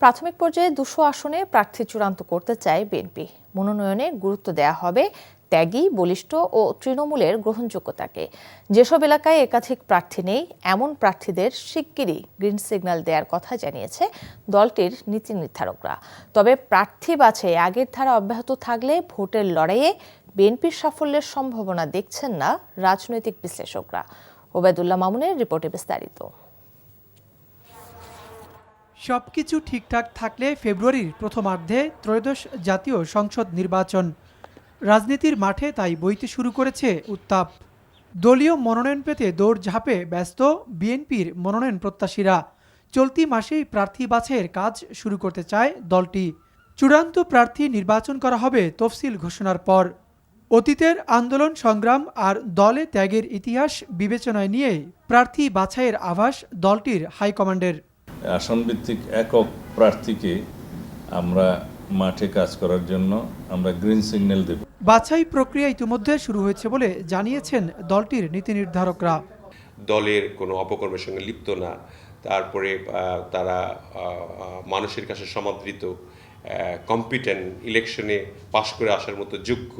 প্রাথমিক পর্যায়ে দুশো আসনে প্রার্থী চূড়ান্ত করতে চায় বিএনপি। মনোনয়নে গুরুত্ব দেয়া হবে ত্যাগী, বলিষ্ঠ ও তৃণমূলের গ্রহণযোগ্যতাকে। যেসব এলাকায় একাধিক প্রার্থী নেই, এমন প্রার্থীদের শিগগিরই গ্রিন সিগন্যাল দেওয়ার কথা জানিয়েছে দলটির নীতি নির্ধারকরা। তবে প্রার্থী বাছাই আগের ধারা অব্যাহত থাকলে ভোটের লড়াইয়ে বিএনপির সাফল্যের সম্ভাবনা দেখছেন না রাজনৈতিক বিশ্লেষকরা। ওবায়দুল্লাহ মামুনের রিপোর্টে বিস্তারিত। সবকিছু ঠিকঠাক থাকলে ফেব্রুয়ারির প্রথমার্ধে ত্রয়োদশ জাতীয় সংসদ নির্বাচন। রাজনীতির মাঠে তাই বইতে শুরু করেছে উত্তাপ। দলীয় মনোনয়ন পেতে দৌড়ঝাঁপে ব্যস্ত বিএনপির মনোনয়ন প্রত্যাশীরা। চলতি মাসেই প্রার্থী বাছাইয়ের কাজ শুরু করতে চায় দলটি। চূড়ান্ত প্রার্থী নির্বাচন করা হবে তফসিল ঘোষণার পর। অতীতের আন্দোলন সংগ্রাম আর দলে ত্যাগের ইতিহাস বিবেচনায় নিয়ে প্রার্থী বাছাইয়ের আভাস দলটির হাইকমান্ডের। আসনভিত্তিক একক প্রার্থীকে আমরা মাঠে কাজ করার জন্য আমরা গ্রিন সিগন্যাল দেব। বাছাই প্রক্রিয়া ইতিমধ্যে শুরু হয়েছে বলে জানিয়েছেন দলটির নীতি নির্ধারকরা। দলের কোনো অপকর্মের সঙ্গে লিপ্ত না। তারপরে তারা মানুষের কাছে সমাদৃত কম্পিটেন্ট ইলেকশনে পাশ করে আসার মতো যোগ্য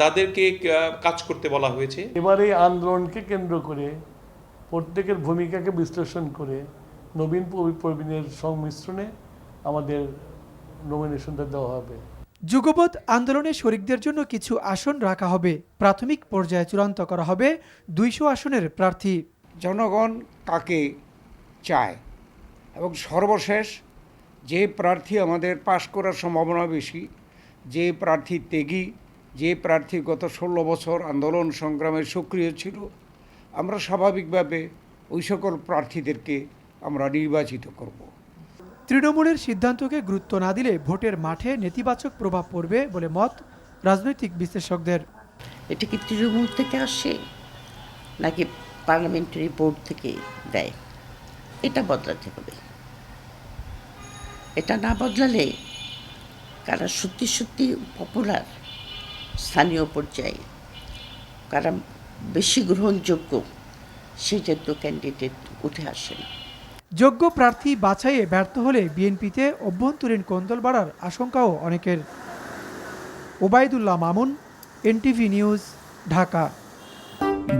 তাদেরকে কাজ করতে বলা হয়েছে। এবারে এই আন্দোলনকে কেন্দ্র করে প্রত্যেকের ভূমিকাকে বিশ্লেষণ করে নবীন প্রবী- প্রবীণের সংমিশ্রণে আমাদের নমিনেশনটা দেওয়া হবে। যুগপৎ আন্দোলনে শরিকদের জন্য কিছু আসন রাখা হবে। প্রাথমিক পর্যায়ে চূড়ান্ত করা হবে দুইশো আসনের প্রার্থী। জনগণ কাকে চায়? এবং সর্বশেষ যে প্রার্থী আমাদের পাশ করার সম্ভাবনা বেশি যে প্রার্থী ত্যাগী যে প্রার্থী গত ষোলো বছর আন্দোলন সংগ্রামে সক্রিয় ছিল আমরা স্বাভাবিকভাবে ওই সকল প্রার্থীদেরকে আমরা নির্বাচিত করব। তৃণমূলের সিদ্ধান্তকে গুরুত্ব না দিলে ভোটের মাঠে নেতিবাচক প্রভাব পড়বে বলে মত রাজনৈতিক বিশ্লেষকদের। এটা কি তৃণমূল থেকে আসে নাকি পার্লামেন্টারি বোর্ড থেকে দেয়? এটা বদলাতে হবে। এটা না বদলালে কারা সত্যি সত্যি পপুলার স্থানীয় পর্যায়ে কারা বেশি গ্রহণযোগ্য সেই জাতীয় ক্যান্ডিডেট উঠে আসে না। যোগ্য প্রার্থী বাছাইয়ে ব্যর্থ হলে বিএনপিতে অভ্যন্তরীণ কোন্দল বাড়ার আশঙ্কাও অনেকের। Obaidullah Mamun NTV news Dhaka.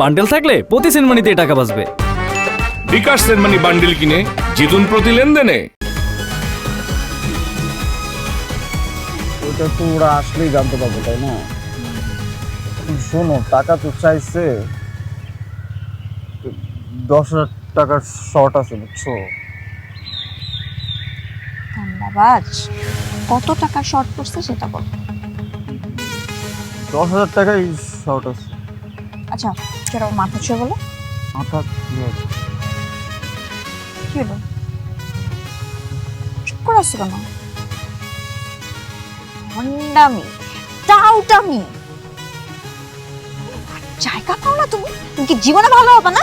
Bundle থাকলে প্রতি সেনমানিতে টাকা বাঁচবে। বিকাশ সেনমানি বান্ডিল কিনে জিতুন প্রতি লেনদেনে। ওটা তো ওরা আসলেই জানতে পারব তাই না? শোনো টাকা তো চাইছে দশ হাজার টাকার শর্ট আছে বুঝছ? ধন্যবাদ। কত টাকা শর্ট পড়ছে সেটা বল। দশ হাজার টাকাই শর্ট আছে। আচ্ছা সেটা মাথা ছুঁয়ে বলো। মাথা কি হলো? চুপ করে আসছো কেন? হন্ডামি টাউটামি। জায়গা পাও না তুমি? তুমি কি জীবনে ভালো হবে না?